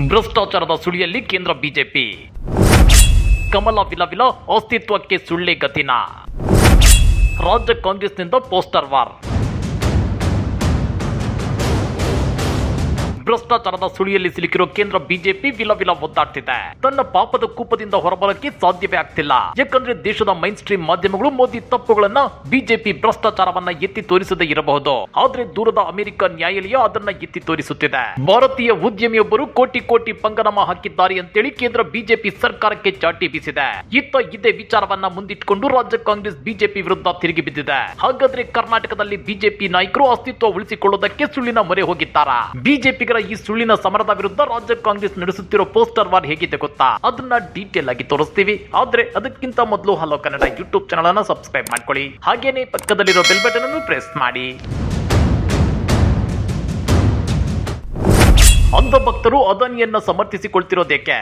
ಭ್ರಷ್ಟಾಚಾರದ ಸುಳಿಯಲ್ಲಿ ಕೇಂದ್ರ ಬಿಜೆಪಿ. ಕಮಲ ವಿಲವಿಲ ಅಸ್ತಿತ್ವಕ್ಕೆ ಸುಳ್ಳೆ ಗತಿನ. ರಾಜ್ಯ ಕಾಂಗ್ರೆಸ್ನಿಂದ ಪೋಸ್ಟರ್ ವಾರ್. ಭ್ರಷ್ಟಾಚಾರದ ಸುಳಿಯಲ್ಲಿ ಸಿಲುಕಿರೋ ಕೇಂದ್ರ ಬಿಜೆಪಿ ವಿಲ ವಿಲ ಒದ್ದಾಡ್ತಿದೆ. ತನ್ನ ಪಾಪದ ಕೂಪದಿಂದ ಹೊರಬರಕ್ಕೆ ಸಾಧ್ಯವೇ ಆಗ್ತಿಲ್ಲ. ಯಾಕಂದ್ರೆ ದೇಶದ ಮೈನ್ ಸ್ಟ್ರೀಮ್ ಮಾಧ್ಯಮಗಳು ಮೋದಿ ತಪ್ಪುಗಳನ್ನ ಬಿಜೆಪಿ ಭ್ರಷ್ಟಾಚಾರವನ್ನ ಎತ್ತಿ ತೋರಿಸದೇ ಇರಬಹುದು. ಆದ್ರೆ ದೂರದ ಅಮೆರಿಕ ನ್ಯಾಯಾಲಯ ಅದನ್ನ ಎತ್ತಿ ತೋರಿಸುತ್ತಿದೆ. ಭಾರತೀಯ ಉದ್ಯಮಿಯೊಬ್ಬರು ಕೋಟಿ ಕೋಟಿ ಪಂಗನಾಮ ಹಾಕಿದ್ದಾರೆ ಅಂತೇಳಿ ಕೇಂದ್ರ ಬಿಜೆಪಿ ಸರ್ಕಾರಕ್ಕೆ ಚಾಟಿ ಬೀಸಿದೆ. ಇತ್ತ ಇದೇ ವಿಚಾರವನ್ನ ಮುಂದಿಟ್ಕೊಂಡು ರಾಜ್ಯ ಕಾಂಗ್ರೆಸ್ ಬಿಜೆಪಿ ವಿರುದ್ಧ ತಿರುಗಿ ಬಿದ್ದಿದೆ. ಹಾಗಾದ್ರೆ ಕರ್ನಾಟಕದಲ್ಲಿ ಬಿಜೆಪಿ ನಾಯಕರು ಅಸ್ತಿತ್ವ ಉಳಿಸಿಕೊಳ್ಳೋದಕ್ಕೆ ಸುಳ್ಳಿನ ಮೊರೆ ಹೋಗಿದ್ದಾರಾ? ಬಿಜೆಪಿಗರ ಈ ಸುಳ್ಳಿನ ಸಮರದ ವಿರುದ್ಧ ರಾಜ್ಯ ಕಾಂಗ್ರೆಸ್ ನಡೆಸುತ್ತಿರೋ ಪೋಸ್ಟರ್ ವಾರ್ ಹೇಗಿದೆ ಗೊತ್ತಾ? ಅದನ್ನ ಡೀಟೇಲ್ ಆಗಿ ತೋರಿಸ್ತೀವಿ. ಆದ್ರೆ ಅದಕ್ಕಿಂತ ಮೊದಲು ಹಲೋ ಕನ್ನಡ ಯೂಟ್ಯೂಬ್ ಚಾನಲ್ ಅನ್ನ ಸಬ್ಸ್ಕ್ರೈಬ್ ಮಾಡ್ಕೊಳ್ಳಿ. ಹಾಗೇನೆ ಪಕ್ಕದಲ್ಲಿರೋ ಬೆಲ್ ಬಟನ್ ಅನ್ನು ಪ್ರೆಸ್ ಮಾಡಿ. ಅಂಧ ಭಕ್ತರು ಅದಾನಿಯನ್ನ ಸಮರ್ಥಿಸಿಕೊಳ್ತಿರೋದೇಕೆ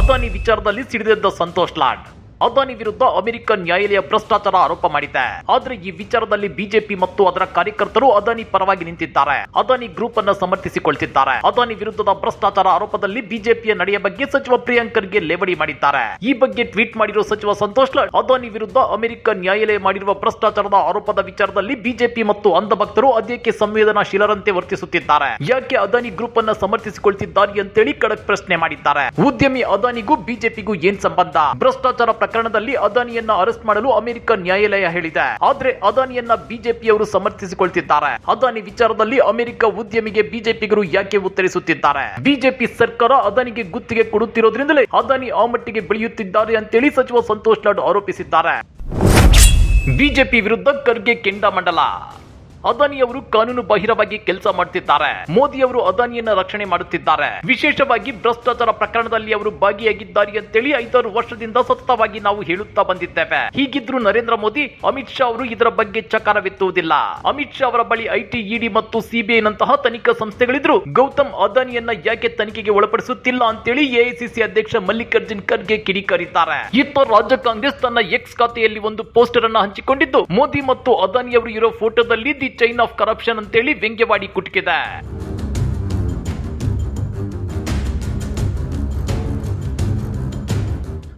ಅದಾನಿ ವಿಚಾರದಲ್ಲಿ ಸಿಡಿದೆದ್ದ ಸಂತೋಷ್ ಲಾಡ್. ಅದಾನಿ ವಿರುದ್ಧ ಅಮೆರಿಕ ನ್ಯಾಯಾಲಯ ಭ್ರಷ್ಟಾಚಾರ ಆರೋಪ ಮಾಡಿದೆ. ಆದ್ರೆ ಈ ವಿಚಾರದಲ್ಲಿ ಬಿಜೆಪಿ ಮತ್ತು ಅದರ ಕಾರ್ಯಕರ್ತರು ಅದಾನಿ ಪರವಾಗಿ ನಿಂತಿದ್ದಾರೆ. ಅದಾನಿ ಗ್ರೂಪ್ ಅನ್ನ ಸಮರ್ಥಿಸಿಕೊಳ್ತಿದ್ದಾರೆ. ಅದಾನಿ ವಿರುದ್ಧದ ಭ್ರಷ್ಟಾಚಾರ ಆರೋಪದಲ್ಲಿ ಬಿಜೆಪಿಯ ನಡೆಯ ಬಗ್ಗೆ ಸಚಿವ ಪ್ರಿಯಾಂಕರ್ಗೆ ಲೇವಡಿ ಮಾಡಿದ್ದಾರೆ. ಈ ಬಗ್ಗೆ ಟ್ವೀಟ್ ಮಾಡಿರುವ ಸಚಿವ ಸಂತೋಷ್ ಲಾಡ್, ಅದಾನಿ ವಿರುದ್ಧ ಅಮೆರಿಕ ನ್ಯಾಯಾಲಯ ಮಾಡಿರುವ ಭ್ರಷ್ಟಾಚಾರದ ಆರೋಪದ ವಿಚಾರದಲ್ಲಿ ಬಿಜೆಪಿ ಮತ್ತು ಅಂಧ ಭಕ್ತರು ಅದ್ಯಕ್ಕೆ ಸಂವೇದನಾಶೀಲರಂತೆ ವರ್ತಿಸುತ್ತಿದ್ದಾರೆ. ಯಾಕೆ ಅದಾನಿ ಗ್ರೂಪ್ ಅನ್ನ ಸಮರ್ಥಿಸಿಕೊಳ್ತಿದ್ದಾರೆ ಅಂತೇಳಿ ಖಡಕ್ ಪ್ರಶ್ನೆ ಮಾಡಿದ್ದಾರೆ. ಉದ್ಯಮಿ ಅದಾನಿಗೂ ಬಿಜೆಪಿಗೂ ಏನ್ ಸಂಬಂಧ? ಭ್ರಷ್ಟಾಚಾರ ಪ್ರಕರಣದಲ್ಲಿ ಅದಾನಿಯನ್ನ ಅರೆಸ್ಟ್ ಮಾಡಲು ಅಮೆರಿಕ ನ್ಯಾಯಾಲಯ ಹೇಳಿದೆ. ಆದ್ರೆ ಅದಾನಿಯನ್ನ ಬಿಜೆಪಿಯವರು ಸಮರ್ಥಿಸಿಕೊಳ್ತಿದ್ದಾರೆ. ಅದಾನಿ ವಿಚಾರದಲ್ಲಿ ಅಮೆರಿಕ ಉದ್ಯಮಿಗೆ ಬಿಜೆಪಿಗರು ಯಾಕೆ ಉತ್ತರಿಸುತ್ತಿದ್ದಾರೆ? ಬಿಜೆಪಿ ಸರ್ಕಾರ ಅದಾನಿಗೆ ಗುತ್ತಿಗೆ ಕೊಡುತ್ತಿರೋದ್ರಿಂದಲೇ ಅದಾನಿ ಆ ಮಟ್ಟಿಗೆ ಬೆಳೆಯುತ್ತಿದ್ದಾರೆ ಅಂತೇಳಿ ಸಚಿವ ಸಂತೋಷ್ ಲಾಡ್ ಆರೋಪಿಸಿದ್ದಾರೆ. ಬಿಜೆಪಿ ವಿರುದ್ಧ ಖರ್ಗೆ ಕೆಂಡಾಮಂಡಲ. ಅದಾನಿಯವರು ಕಾನೂನು ಬಾಹಿರವಾಗಿ ಕೆಲಸ ಮಾಡ್ತಿದ್ದಾರೆ. ಮೋದಿಯವರು ಅದಾನಿಯನ್ನ ರಕ್ಷಣೆ ಮಾಡುತ್ತಿದ್ದಾರೆ. ವಿಶೇಷವಾಗಿ ಭ್ರಷ್ಟಾಚಾರ ಪ್ರಕರಣದಲ್ಲಿ ಅವರು ಭಾಗಿಯಾಗಿದ್ದಾರೆ ಅಂತೇಳಿ ಐದಾರು ವರ್ಷದಿಂದ ಸತತವಾಗಿ ನಾವು ಹೇಳುತ್ತಾ ಬಂದಿದ್ದೇವೆ. ಹೀಗಿದ್ರು ನರೇಂದ್ರ ಮೋದಿ, ಅಮಿತ್ ಶಾ ಅವರು ಇದರ ಬಗ್ಗೆ ಚಕಾರವೆತ್ತುವುದಿಲ್ಲ ಅಮಿತ್ ಶಾ ಅವರ ಬಳಿ ಐಟಿ, ಇಡಿ ಮತ್ತು ಸಿಬಿಐ ನಂತಹ ತನಿಖಾ ಸಂಸ್ಥೆಗಳಿದ್ರು ಗೌತಮ್ ಅದಾನಿಯನ್ನ ಯಾಕೆ ತನಿಖೆಗೆ ಒಳಪಡಿಸುತ್ತಿಲ್ಲ ಅಂತೇಳಿ ಎಐಸಿಸಿ ಅಧ್ಯಕ್ಷ ಮಲ್ಲಿಕಾರ್ಜುನ್ ಖರ್ಗೆ ಕಿಡಿಕಾರಿದ್ದಾರೆ. ಇತ್ತ ರಾಜ್ಯ ಕಾಂಗ್ರೆಸ್ ತನ್ನ ಎಕ್ಸ್ ಖಾತೆಯಲ್ಲಿ ಒಂದು ಪೋಸ್ಟರ್ ಅನ್ನ ಹಂಚಿಕೊಂಡಿದ್ದು, ಮೋದಿ ಮತ್ತು ಅದಾನಿ ಅವರು ಇರೋ ಫೋಟೋದಲ್ಲಿ ದಿ ಚೈನ್ ಆಫ್ ಕರಪ್ಷನ್ ಅಂತೇಳಿ ವ್ಯಂಗ್ಯವಾಡಿ ಕುಟುಕಿದೆ.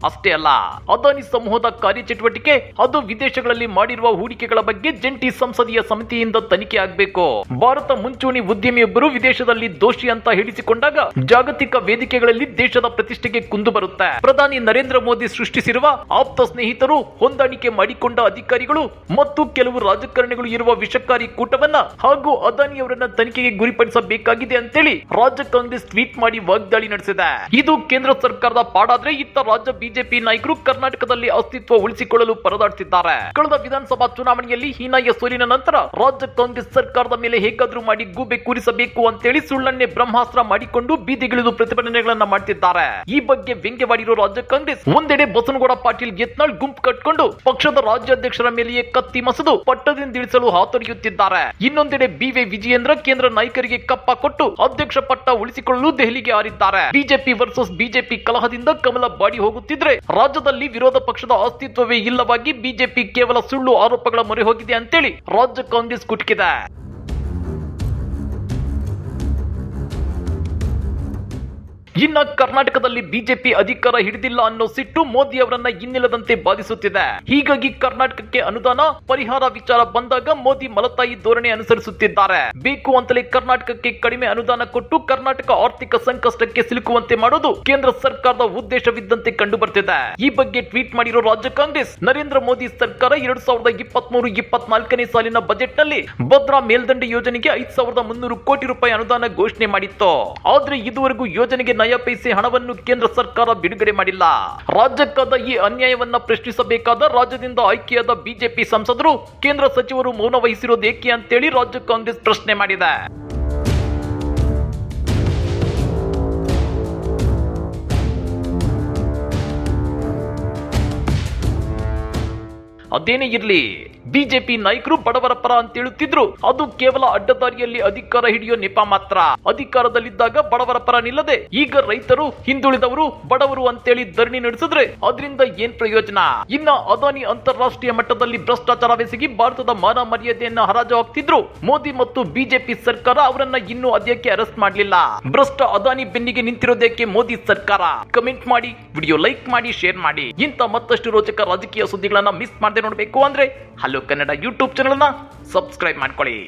ಅಷ್ಟೇ ಅಲ್ಲ, ಅದಾನಿ ಸಮೂಹದ ಕಾರ್ಯಚಟುವಟಿಕೆ ಅದು ವಿದೇಶಗಳಲ್ಲಿ ಮಾಡಿರುವ ಹೂಡಿಕೆಗಳ ಬಗ್ಗೆ ಜಂಟಿ ಸಂಸದೀಯ ಸಮಿತಿಯಿಂದ ತನಿಖೆ ಆಗಬೇಕು. ಭಾರತ ಮುಂಚೂಣಿ ಉದ್ಯಮಿಯೊಬ್ಬರು ವಿದೇಶದಲ್ಲಿ ದೋಷಿ ಅಂತ ಹೇಳಿಸಿಕೊಂಡಾಗ ಜಾಗತಿಕ ವೇದಿಕೆಗಳಲ್ಲಿ ದೇಶದ ಪ್ರತಿಷ್ಠೆಗೆ ಕುಂದು ಬರುತ್ತೆ. ಪ್ರಧಾನಿ ನರೇಂದ್ರ ಮೋದಿ ಸೃಷ್ಟಿಸಿರುವ ಆಪ್ತ ಸ್ನೇಹಿತರು ಹೊಂದಾಣಿಕೆ ಮಾಡಿಕೊಂಡ ಅಧಿಕಾರಿಗಳು ಮತ್ತು ಕೆಲವು ರಾಜಕಾರಣಿಗಳು ಇರುವ ವಿಷಕಾರಿ ಕೂಟವನ್ನ ಹಾಗೂ ಅದಾನಿಯವರನ್ನ ತನಿಖೆಗೆ ಗುರಿಪಡಿಸಬೇಕಾಗಿದೆ ಅಂತೇಳಿ ರಾಜ್ಯ ಕಾಂಗ್ರೆಸ್ ಟ್ವೀಟ್ ಮಾಡಿ ವಾಗ್ದಾಳಿ ನಡೆಸಿದೆ. ಇದು ಕೇಂದ್ರ ಸರ್ಕಾರದ ಪಾಡಾದ್ರೆ ಇತ್ತ ರಾಜ್ಯ ಬಿಜೆಪಿ ನಾಯಕರು ಕರ್ನಾಟಕದಲ್ಲಿ ಅಸ್ತಿತ್ವ ಉಳಿಸಿಕೊಳ್ಳಲು ಪರದಾಡುತ್ತಿದ್ದಾರೆ ಕಳೆದ ವಿಧಾನಸಭಾ ಚುನಾವಣೆಯಲ್ಲಿ ಹೀನಾಯ ಸೋಲಿನ ನಂತರ ರಾಜ್ಯ ಕಾಂಗ್ರೆಸ್ ಸರ್ಕಾರದ ಮೇಲೆ ಹೇಗಾದ್ರೂ ಮಾಡಿ ಗೂಬೆ ಕೂರಿಸಬೇಕು ಅಂತೇಳಿ ಸುಳ್ಳನ್ನೇ ಬ್ರಹ್ಮಾಸ್ತ್ರ ಮಾಡಿಕೊಂಡು ಬೀದಿಗಿಳಿದು ಪ್ರತಿಭಟನೆಗಳನ್ನ ಮಾಡ್ತಿದ್ದಾರೆ. ಈ ಬಗ್ಗೆ ವ್ಯಂಗ್ಯವಾಡಿರೋ ರಾಜ್ಯ ಕಾಂಗ್ರೆಸ್ ಒಂದೆಡೆ ಬಸನಗೌಡ ಪಾಟೀಲ್ ಯತ್ನಾಳ್ ಗುಂಪು ಕಟ್ಕೊಂಡು ಪಕ್ಷದ ರಾಜ್ಯಾಧ್ಯಕ್ಷರ ಮೇಲೆಯೇ ಕತ್ತಿ ಮಸದು ಪಟ್ಟದಿಂದ ಇಳಿಸಲು ಹಾತೊರೆಯುತ್ತಿದ್ದಾರೆ. ಇನ್ನೊಂದೆಡೆ ಬಿವಿ ವಿಜಯೇಂದ್ರ ಕೇಂದ್ರ ನಾಯಕರಿಗೆ ಕಪ್ಪ ಕೊಟ್ಟು ಅಧ್ಯಕ್ಷ ಪಟ್ಟ ಉಳಿಸಿಕೊಳ್ಳಲು ದೆಹಲಿಗೆ ಹಾರಿದ್ದಾರೆ. ಬಿಜೆಪಿ ವರ್ಸಸ್ ಬಿಜೆಪಿ ಕಲಹದಿಂದ ಕಮಲ ಬಾಡಿ ರಾಜ್ಯದಲ್ಲಿ ವಿರೋಧ ಪಕ್ಷದ ಅಸ್ತಿತ್ವವೇ ಇಲ್ಲವಾಗಿ ಬಿಜೆಪಿ ಕೇವಲ ಸುಳ್ಳು ಆರೋಪಗಳ ಮೊರೆ ಹೋಗಿದೆ ಅಂತೇಳಿ ರಾಜ್ಯ ಕಾಂಗ್ರೆಸ್ ಕುಟುಕಿದೆ. ಇನ್ನ ಕರ್ನಾಟಕದಲ್ಲಿ ಬಿಜೆಪಿ ಅಧಿಕಾರ ಹಿಡಿದಿಲ್ಲ ಅನ್ನೋ ಸಿಟ್ಟು ಮೋದಿ ಅವರನ್ನ ಇನ್ನಿಲ್ಲದಂತೆ ಬಾಧಿಸುತ್ತಿದೆ. ಹೀಗಾಗಿ ಕರ್ನಾಟಕಕ್ಕೆ ಅನುದಾನ, ಪರಿಹಾರ ವಿಚಾರ ಬಂದಾಗ ಮೋದಿ ಮಲತಾಯಿ ಧೋರಣೆ ಅನುಸರಿಸುತ್ತಿದ್ದಾರೆ. ಬೇಕು ಅಂತಲೇ ಕರ್ನಾಟಕಕ್ಕೆ ಕಡಿಮೆ ಅನುದಾನ ಕೊಟ್ಟು ಕರ್ನಾಟಕ ಆರ್ಥಿಕ ಸಂಕಷ್ಟಕ್ಕೆ ಸಿಲುಕುವಂತೆ ಮಾಡೋದು ಕೇಂದ್ರ ಸರ್ಕಾರದ ಉದ್ದೇಶವಿದ್ದಂತೆ ಕಂಡು ಬರ್ತಿದೆ ಈ ಬಗ್ಗೆ ಟ್ವೀಟ್ ಮಾಡಿರೋ ರಾಜ್ಯ ಕಾಂಗ್ರೆಸ್, ನರೇಂದ್ರ ಮೋದಿ ಸರ್ಕಾರ ಎರಡ್ ಸಾವಿರದ ಇಪ್ಪತ್ತ್ ಮೂರು ಇಪ್ಪತ್ನಾಲ್ಕನೇ ಸಾಲಿನ ಬಜೆಟ್ನಲ್ಲಿ ಭದ್ರಾ ಮೇಲ್ದಂಡೆ ಯೋಜನೆಗೆ ಐದ್ ಸಾವಿರದ ಮುನ್ನೂರು ಕೋಟಿ ರೂಪಾಯಿ ಅನುದಾನ ಘೋಷಣೆ ಮಾಡಿತ್ತು. ಆದ್ರೆ ಇದುವರೆಗೂ ಯೋಜನೆಗೆ ನಯ ಪೈಸೆ ಹಣವನ್ನು ಕೇಂದ್ರ ಸರ್ಕಾರ ಬಿಡುಗಡೆ ಮಾಡಿಲ್ಲ. ರಾಜ್ಯಕ್ಕಾದ ಈ ಅನ್ಯಾಯವನ್ನ ಪ್ರಶ್ನಿಸಬೇಕಾದ ರಾಜ್ಯದಿಂದ ಆಯ್ಕೆಯಾದ ಬಿಜೆಪಿ ಸಂಸದರು, ಕೇಂದ್ರ ಸಚಿವರು ಮೌನ ವಹಿಸಿರೋದು ಏಕೆ ಅಂತೇಳಿ ರಾಜ್ಯ ಕಾಂಗ್ರೆಸ್ ಪ್ರಶ್ನೆ ಮಾಡಿದೆ. ಅದೇನೇ ಇರ್ಲಿ, ಬಿಜೆಪಿ ನಾಯಕರು ಬಡವರ ಪರ ಅಂತ ಹೇಳುತ್ತಿದ್ರು. ಅದು ಕೇವಲ ಅಡ್ಡದಾರಿಯಲ್ಲಿ ಅಧಿಕಾರ ಹಿಡಿಯೋ ನೆಪ ಮಾತ್ರ. ಅಧಿಕಾರದಲ್ಲಿದ್ದಾಗ ಬಡವರ ಪರ ನಿಲ್ಲದೆ ಈಗ ರೈತರು, ಹಿಂದುಳಿದವರು ಬಡವರು ಅಂತೇಳಿ ಧರಣಿ ನಡೆಸಿದ್ರೆ ಅದರಿಂದ ಏನ್ ಪ್ರಯೋಜನ? ಇನ್ನ ಅದಾನಿ ಅಂತಾರಾಷ್ಟ್ರೀಯ ಮಟ್ಟದಲ್ಲಿ ಭ್ರಷ್ಟಾಚಾರವೆಸಗಿ ಭಾರತದ ಮಾನ ಮರ್ಯಾದೆಯನ್ನ ಹರಾಜು ಹಾಕ್ತಿದ್ರು ಮೋದಿ ಮತ್ತು ಬಿಜೆಪಿ ಸರ್ಕಾರ ಅವರನ್ನ ಇನ್ನೂ ಅದಕ್ಕೆ ಅರೆಸ್ಟ್ ಮಾಡಲಿಲ್ಲ? ಭ್ರಷ್ಟ ಅದಾನಿ ಬೆನ್ನಿಗೆ ನಿಂತಿರೋದಕ್ಕೆ ಮೋದಿ ಸರ್ಕಾರ? ಕಮೆಂಟ್ ಮಾಡಿ, ವಿಡಿಯೋ ಲೈಕ್ ಮಾಡಿ, ಶೇರ್ ಮಾಡಿ. ಇಂತ ಮತ್ತಷ್ಟು ರೋಚಕ ರಾಜಕೀಯ ಸುದ್ದಿಗಳನ್ನ ಮಿಸ್ ಮಾಡದೆ ನೋಡಬೇಕು ಅಂದ್ರೆ ಹಲೋ ಕನ್ನಡ ಯೂಟ್ಯೂಬ್ ಚಾನಲ್ನ ಸಬ್ಸ್ಕ್ರೈಬ್ ಮಾಡ್ಕೊಳ್ಳಿ.